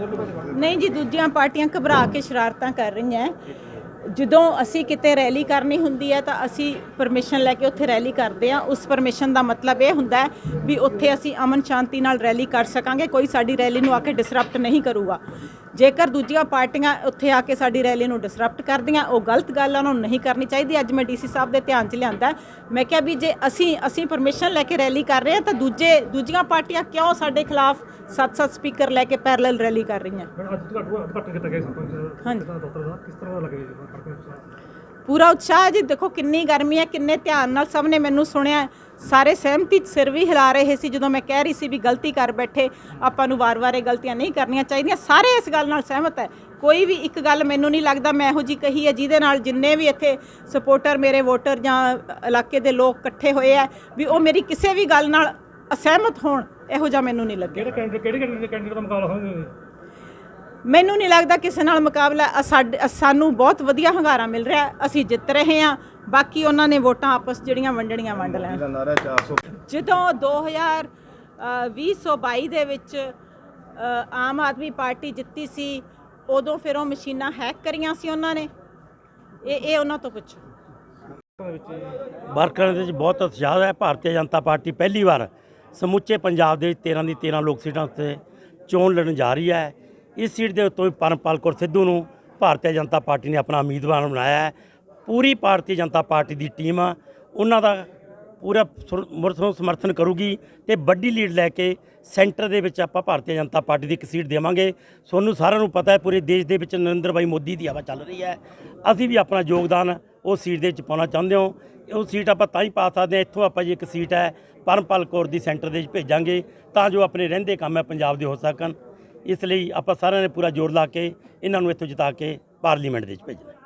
ਨਹੀਂ ਜੀ, ਦੂਜੀਆਂ ਪਾਰਟੀਆਂ ਘਬਰਾ ਕੇ ਸ਼ਰਾਰਤਾਂ ਕਰ ਰਹੀਆਂ। ਜਦੋਂ ਅਸੀਂ ਕਿਤੇ ਰੈਲੀ ਕਰਨੀ ਹੁੰਦੀ ਹੈ ਤਾਂ ਅਸੀਂ ਪਰਮਿਸ਼ਨ ਲੈ ਕੇ ਉੱਥੇ ਰੈਲੀ ਕਰਦੇ ਹਾਂ। ਉਸ ਪਰਮਿਸ਼ਨ ਦਾ ਮਤਲਬ ਇਹ ਹੁੰਦਾ ਹੈ ਵੀ ਉੱਥੇ ਅਸੀਂ ਅਮਨ ਸ਼ਾਂਤੀ ਨਾਲ ਰੈਲੀ ਕਰ ਸਕਾਂਗੇ। ਕੋਈ ਸਾਡੀ ਰੈਲੀ ਨੂੰ ਆ ਕੇ ਡਿਸਰਪਟ ਨਹੀਂ ਕਰੂਗਾ। ਜੇਕਰ ਦੂਜੀਆਂ ਪਾਰਟੀਆਂ ਉੱਥੇ ਆ ਕੇ ਸਾਡੀ ਰੈਲੀ ਨੂੰ ਡਿਸਰਪਟ ਕਰਦੀਆਂ ਉਹ ਗਲਤ ਗੱਲ ਆ ਉਹਨਾਂ ਨੂੰ ਨਹੀਂ ਕਰਨੀ ਚਾਹੀਦੀ। ਅੱਜ ਮੈਂ ਡੀਸੀ ਸਾਹਿਬ ਦੇ ਧਿਆਨ 'ਚ ਲਿਆਂਦਾ। ਮੈਂ ਕਿਹਾ ਵੀ ਜੇ ਅਸੀਂ ਅਸੀਂ ਪਰਮਿਸ਼ਨ ਲੈ ਕੇ ਰੈਲੀ ਕਰ ਰਹੇ ਹਾਂ ਤਾਂ ਦੂਜੇ ਦੂਜੀਆਂ ਪਾਰਟੀਆਂ ਕਿਉਂ ਸਾਡੇ ਖਿਲਾਫ ਸੱਤ-ਸੱਤ ਸਪੀਕਰ ਲੈ ਕੇ ਪੈਰਲਲ ਰੈਲੀ ਕਰ ਰਹੀਆਂ? ਹਾਂਜੀ। ਕਿਸ ਤਰ੍ਹਾਂ ਦਾ ਪੂਰਾ ਉਤਸ਼ਾਹ? ਜੀ। ਦੇਖੋ ਕਿੰਨੀ ਗਰਮੀ ਹੈ ਕਿੰਨੇ ਧਿਆਨ ਨਾਲ ਸਭ ਨੇ ਮੈਨੂੰ ਸੁਣਿਆ ਸਾਰੇ ਸਹਿਮਤੀ ਸਿਰ ਵੀ ਹਿਲਾ ਰਹੇ ਸੀ ਜਦੋਂ ਮੈਂ ਕਹਿ ਰਹੀ ਸੀ ਵੀ ਗਲਤੀ ਕਰ ਬੈਠੇ, ਆਪਾਂ ਨੂੰ ਵਾਰ-ਵਾਰ ਇਹ ਗਲਤੀਆਂ ਨਹੀਂ ਕਰਨੀਆਂ ਚਾਹੀਦੀਆਂ। ਸਾਰੇ ਇਸ ਗੱਲ ਨਾਲ ਸਹਿਮਤ ਹੈ। ਕੋਈ ਵੀ ਇੱਕ ਗੱਲ ਮੈਨੂੰ ਨਹੀਂ ਲੱਗਦਾ, ਮੈਂ ਇਹੋ ਜੀ ਕਹੀ ਹੈ ਜਿਹਦੇ ਨਾਲ ਜਿੰਨੇ ਵੀ ਇੱਥੇ ਸਪੋਰਟਰ ਮੇਰੇ ਵੋਟਰ ਜਾਂ ਇਲਾਕੇ ਦੇ ਲੋਕ ਇਕੱਠੇ ਹੋਏ ਆ ਵੀ ਉਹ ਮੇਰੀ ਕਿਸੇ ਵੀ ਗੱਲ ਨਾਲ ਅਸਹਿਮਤ ਹੋਣ, ਇਹੋ ਜਿਹਾ ਮੈਨੂੰ ਨਹੀਂ ਲੱਗਿਆ। ਕਿਹੜੇ ਕੈਂਡੀਡੇਟ ਕਿਹੜੇ ਕੈਂਡੀਡੇਟ ਦਾ ਮੁਕਾਬਲਾ ਹੋਵੇਗਾ ਮੈਨੂੰ ਨਹੀਂ ਲੱਗਦਾ ਕਿਸੇ ਨਾਲ ਮੁਕਾਬਲਾ ਸਾਨੂੰ ਬਹੁਤ ਵਧੀਆ ਹੰਗਾਰਾ ਮਿਲ ਰਿਹਾ। ਅਸੀਂ ਜਿੱਤ ਰਹੇ ਹਾਂ। ਬਾਕੀ ਉਹਨਾਂ ਨੇ ਵੋਟਾਂ ਆਪਸ ਜਿਹੜੀਆਂ ਵੰਡਣੀਆਂ ਵੰਡ ਲੈਣ। ਦਾ ਨਾਰਾ 400 ਜਦੋਂ 2000 ਅ, 2022 ਦੇ ਵਿੱਚ ਆਮ ਆਦਮੀ ਪਾਰਟੀ ਜਿੱਤੀ ਸੀ ਉਦੋਂ ਫਿਰ ਉਹ ਮਸ਼ੀਨਾਂ ਹੈਕ ਕਰੀਆਂ ਸੀ ਉਹਨਾਂ ਨੇ। ਇਹ ਇਹ ਉਹਨਾਂ ਤੋਂ ਪੁੱਛੋ। ਵਰਕਰਾਂ ਦੇ ਵਿੱਚ ਬਹੁਤ ਉਤਸ਼ਾਹ ਹੈ। ਭਾਰਤੀ ਜਨਤਾ ਪਾਰਟੀ ਪਹਿਲੀ ਵਾਰ ਸਮੁੱਚੇ ਪੰਜਾਬ ਦੇ ਵਿੱਚ 13 ਦੀ 13 ਲੋਕ ਸੀਟਾਂ ਉੱਤੇ ਚੋਣ ਲੜਨ ਜਾ ਰਹੀ ਹੈ। ਇਸ ਸੀਟ ਦੇ ਉੱਤੋਂ ਹੀ ਪਰਮਪਾਲ ਕੌਰ ਸਿੱਧੂ ਨੂੰ ਭਾਰਤੀ ਜਨਤਾ ਪਾਰਟੀ ਨੇ ਆਪਣਾ ਉਮੀਦਵਾਰ ਬਣਾਇਆ ਹੈ। ਪੂਰੀ ਭਾਰਤੀ ਜਨਤਾ ਪਾਰਟੀ ਦੀ ਟੀਮ ਆ ਉਹਨਾਂ ਦਾ ਪੂਰਾ ਸੁਰ- ਮੁਰਥੋਂ ਸਮਰਥਨ ਕਰੂਗੀ ਤੇ ਵੱਡੀ ਲੀਡ ਲੈ ਕੇ ਸੈਂਟਰ ਦੇ ਵਿੱਚ ਆਪਾਂ ਭਾਰਤੀ ਜਨਤਾ ਪਾਰਟੀ ਦੀ ਇੱਕ ਸੀਟ ਦੇਵਾਂਗੇ। ਤੁਹਾਨੂੰ ਸਾਰਿਆਂ ਨੂੰ ਪਤਾ ਹੈ, ਪੂਰੇ ਦੇਸ਼ ਦੇ ਵਿੱਚ ਨਰਿੰਦਰ ਭਾਈ ਮੋਦੀ ਦੀ ਹਵਾ ਚੱਲ ਰਹੀ ਹੈ। ਅਸੀਂ ਵੀ ਆਪਣਾ ਯੋਗਦਾਨ ਉਹ ਸੀਟ ਦੇ ਵਿੱਚ ਪਾਉਣਾ ਚਾਹੁੰਦੇ ਹਾਂ। ਉਹ ਸੀਟ ਆਪਾਂ ਤਾਂ ਹੀ ਪਾ ਸਕਦੇ ਹਾਂ, ਇੱਥੋਂ ਆਪਾਂ ਜੀ ਇੱਕ ਸੀਟ ਹੈ, ਪਰਮਪਾਲ ਕੌਰ ਦੀ ਸੈਂਟਰ ਦੇ ਵਿੱਚ ਭੇਜਾਂਗੇ ਤਾਂ ਜੋ ਆਪਣੇ ਰਹਿੰਦੇ ਕੰਮ ਹੈ, ਪੰਜਾਬ ਦੇ ਹੋ ਸਕਣ। ਇਸ ਲਈ ਆਪਾਂ ਸਾਰਿਆਂ ਨੇ ਪੂਰਾ ਜ਼ੋਰ ਲਾ ਕੇ ਇਹਨਾਂ ਨੂੰ ਇੱਥੋਂ ਜਿਤਾ ਕੇ ਪਾਰਲੀਮੈਂਟ ਦੇ ਵਿੱਚ ਭੇਜਣਾ।